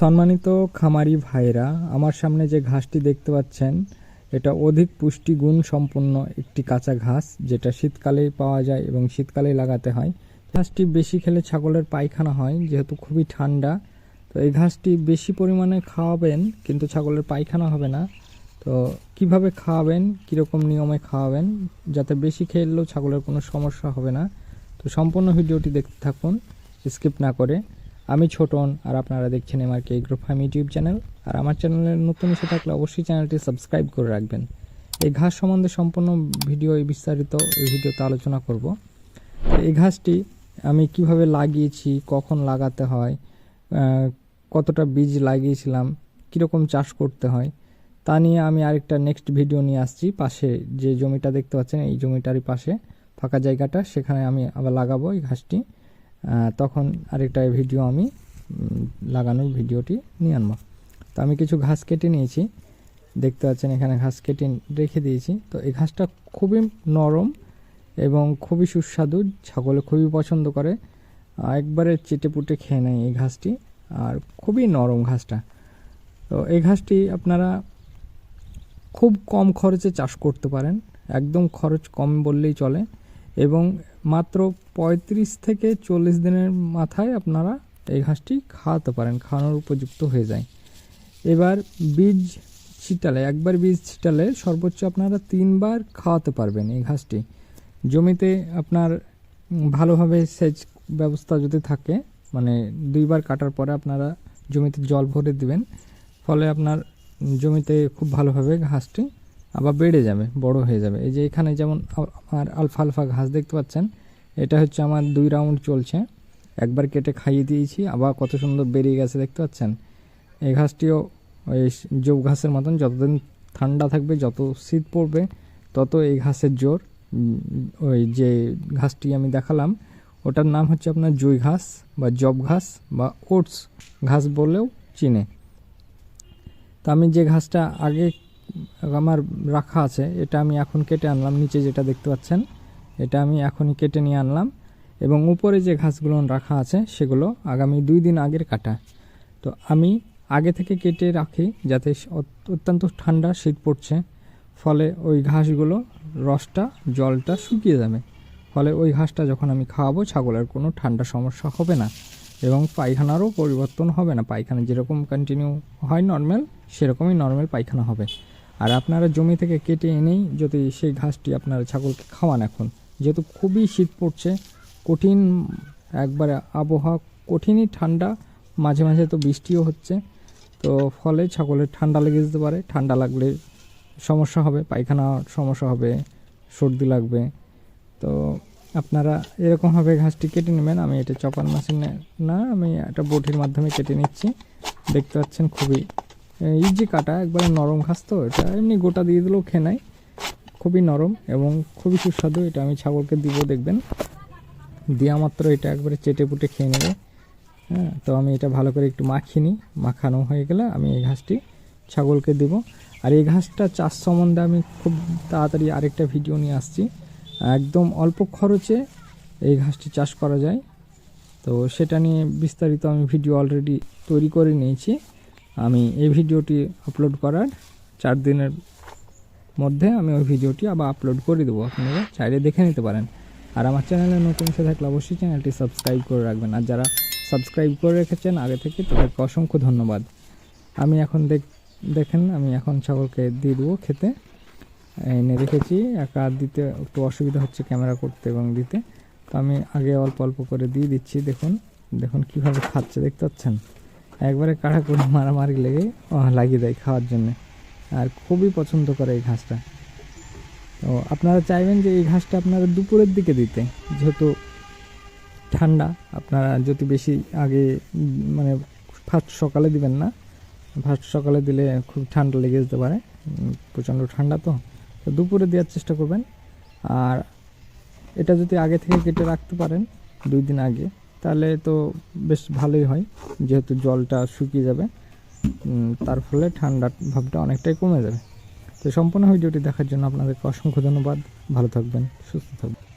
সম্মানিত খামারি ভাইরা আমার সামনে যে ঘাসটি দেখতে পাচ্ছেন, এটা অধিক পুষ্টিগুণ সম্পন্ন একটি কাঁচা ঘাস, যেটা শীতকালেই পাওয়া যায় এবং শীতকালেই লাগাতে হয়। ঘাসটি বেশি খেলে ছাগলের পায়খানা হয়, যেহেতু খুবই ঠান্ডা। তো এই ঘাসটি বেশি পরিমাণে খাওয়াবেন, কিন্তু ছাগলের পায়খানা হবে না। তো কীভাবে খাওয়াবেন, কীরকম নিয়মে খাওয়াবেন, যাতে বেশি খেলেও ছাগলের কোনো সমস্যা হবে না। তো সম্পূর্ণ ভিডিওটি দেখতে থাকুন, স্কিপ না করে। আমি ছোটন আর আপনারা দেখছেন MR K group farm YouTube channel আর আমার চ্যানেলে নতুন এসে থাকলে অবশ্যই চ্যানেলটি সাবস্ক্রাইব করে রাখবেন। এই ঘাস সম্বন্ধে সম্পূর্ণ ভিডিও এই বিস্তারিত এই ভিডিওতে আলোচনা করব। এই ঘাসটি আমি কীভাবে লাগিয়েছি, কখন লাগাতে হয় কতটা বীজ লাগিয়েছিলাম, কীরকম চাষ করতে হয়, তা নিয়ে আমি আরেকটা নেক্সট ভিডিও নিয়ে আসছি। পাশে যে জমিটা দেখতে পাচ্ছেন, এই জমিটারই পাশে ফাঁকা জায়গাটা, সেখানে আমি আবার লাগাবো এই ঘাসটি। তখন আরেকটা ভিডিও আমি লাগানোর ভিডিওটি নিয়ে আনব। তো আমি কিছু ঘাস কেটে নিয়েছি। দেখতে পাচ্ছেন এখানে ঘাস কেটে রেখে দিয়েছি। তো এই ঘাসটা খুবই নরম এবং খুবই সুস্বাদু, ছাগলে খুবই পছন্দ করে। একবারে চেটে পুটে খেয়ে নেয় এই ঘাসটি, আর খুবই নরম ঘাসটা। তো এই ঘাসটি আপনারা খুব কম খরচে চাষ করতে পারেন। একদম খরচ কম বললেই চলে। এবং মাত্র পঁয়ত্রিশ থেকে চল্লিশ দিনের মাথায় আপনারা এই ঘাসটি খাওয়াতে পারেন, খাওয়ানোর উপযুক্ত হয়ে যায়। এবার বীজ ছিটালে, একবার বীজ ছিটালে সর্বোচ্চ আপনারা তিনবার খাওয়াতে পারবেন এই ঘাসটি। জমিতে আপনার ভালোভাবে সেচ ব্যবস্থা যদি থাকে মানে দুইবার কাটার পরে আপনারা জমিতে জল ভরে দিবেন, ফলে আপনার জমিতে খুব ভালোভাবে ঘাসটি আবার বেড়ে যাবে, বড় হয়ে যাবে। এই যে এখানে যেমন আমার আলফা আলফা ঘাস দেখতে পাচ্ছেন, এটা হচ্ছে আমার দুই রাউন্ড চলছে। একবার কেটে খাইয়ে দিয়েছি, আবার কত সুন্দর বেরিয়ে গেছে দেখতে পাচ্ছেন। এই ঘাসটিও ওই জব ঘাসের মতন, যতদিন ঠান্ডা থাকবে, যত শীত পড়বে, তত এই ঘাসের জোর। ওই যে ঘাসটি আমি দেখালাম, ওটার নাম হচ্ছে আপনার জুই ঘাস বা জব ঘাস বা ওটস ঘাস বলেও চিনে। তা আমি যে ঘাসটা আগে আমার রাখা আছে। এটা আমি এখন কেটে আনলাম। নিচে যেটা দেখতে পাচ্ছেন, এটা আমি এখনই কেটে নিয়ে আনলাম এবং উপরে যে ঘাসগুলো রাখা আছে সেগুলো আগামী দুই দিন আগের কাটা। তো আমি আগে থেকে কেটে রাখি যাতে অত্যন্ত ঠান্ডা শীত পড়ছে। ফলে ওই ঘাসগুলো রসটা, জলটা শুকিয়ে যাবে। ফলে ওই ঘাসটা যখন আমি খাওয়াবো ছাগলের কোনো ঠান্ডা সমস্যা হবে না এবং পায়খানারও পরিবর্তন হবে না। পায়খানা যেরকম কন্টিনিউ হয় নর্মাল সেরকমই নর্মাল পায়খানা হবে। আর আপনারা জমি থেকে কেটে এনেই যদি সেই ঘাসটি আপনারা ছাগলকে খাওয়ান এখন। যেহেতু খুবই শীত পড়ছে, কঠিন একবারে আবহাওয়া, কঠিনই ঠান্ডা, মাঝে মাঝে তো বৃষ্টিও হচ্ছে, তো ফলে ছাগলের ঠান্ডা লেগে যেতে পারে। ঠান্ডা লাগলে সমস্যা হবে, পায়খানা সমস্যা হবে, সর্দি লাগবে। তো আপনারা এরকমভাবে ঘাসটি কেটে নেবেন। আমি এটা চপার মেশিনে না, আমি একটা বটির মাধ্যমে কেটে নিচ্ছি। দেখতে পাচ্ছেন খুবই ইজি কাটা, একবারে নরম ঘাস তো, এটা এমনি গোটা দিয়ে দিলেও খেয়ে নেয়। খুবই নরম এবং খুবই সুস্বাদু, এটা আমি ছাগলকে দিব, দেখবেন। দেওয়া মাত্র এটা একবারে চেটে পুটে খেয়ে নেবে। হ্যাঁ তো আমি এটা ভালো করে একটু মাখিয়ে নিই মাখানো হয়ে গেলে আমি এই ঘাসটি ছাগলকে দেব। আর এই ঘাসটা চাষ সম্বন্ধে আমি খুব তাড়াতাড়ি আরেকটা ভিডিও নিয়ে আসছি। একদম অল্প খরচে এই ঘাসটি চাষ করা যায়। তো সেটা নিয়ে বিস্তারিত আমি ভিডিও অলরেডি তৈরি করে নিয়েছি। আমি এই ভিডিওটি আপলোড করার চার দিনের মধ্যে আমি ওই ভিডিওটি আবার আপলোড করে দেবো। আপনারা চাইলে দেখে নিতে পারেন। আর আমার চ্যানেলে নতুন এসে থাকলে অবশ্যই চ্যানেলটি সাবস্ক্রাইব করে রাখবেন। আর যারা সাবস্ক্রাইব করে রেখেছেন আগে থেকে, তাদেরকে অসংখ্য ধন্যবাদ। আমি এখন দেখ, দেখেন, আমি এখন ছাগলকে দিয়ে দেবো খেতে। এনে রেখেছি। একা দিতে একটু অসুবিধা হচ্ছে ক্যামেরা করতে এবং দিতে। তো আমি আগে অল্প অল্প করে দিয়ে দিচ্ছি। দেখুন দেখুন কীভাবে খাচ্ছে। দেখতে পাচ্ছেন? একবারে কাড়া করে মারামারি লেগে লাগিয়ে দেয় খাওয়ার জন্য। আর খুবই পছন্দ করে এই ঘাসটা। তো আপনারা চাইবেন যে এই ঘাসটা আপনারা দুপুরের দিকে দিতে, যেহেতু ঠান্ডা, আপনারা যদি বেশি আগে মানে ফার্স্ট সকালে দিবেন না, ফার্স্ট সকালে দিলে খুব ঠান্ডা লেগে যেতে পারে প্রচণ্ড ঠান্ডা তো তো দুপুরে দেওয়ার চেষ্টা করবেন। আর এটা যদি আগে থেকে কেটে রাখতে পারেন, দুই দিন আগে তাহলে তো বেশ ভালোই হয়, যেহেতু জলটা শুকিয়ে যাবে। তার ফলে ঠান্ডার ভাবটা অনেকটাই কমে যাবে। তো সম্পূর্ণ ভিডিওটি দেখার জন্য আপনাদেরকে অসংখ্য ধন্যবাদ। ভালো থাকবেন, সুস্থ থাকবেন।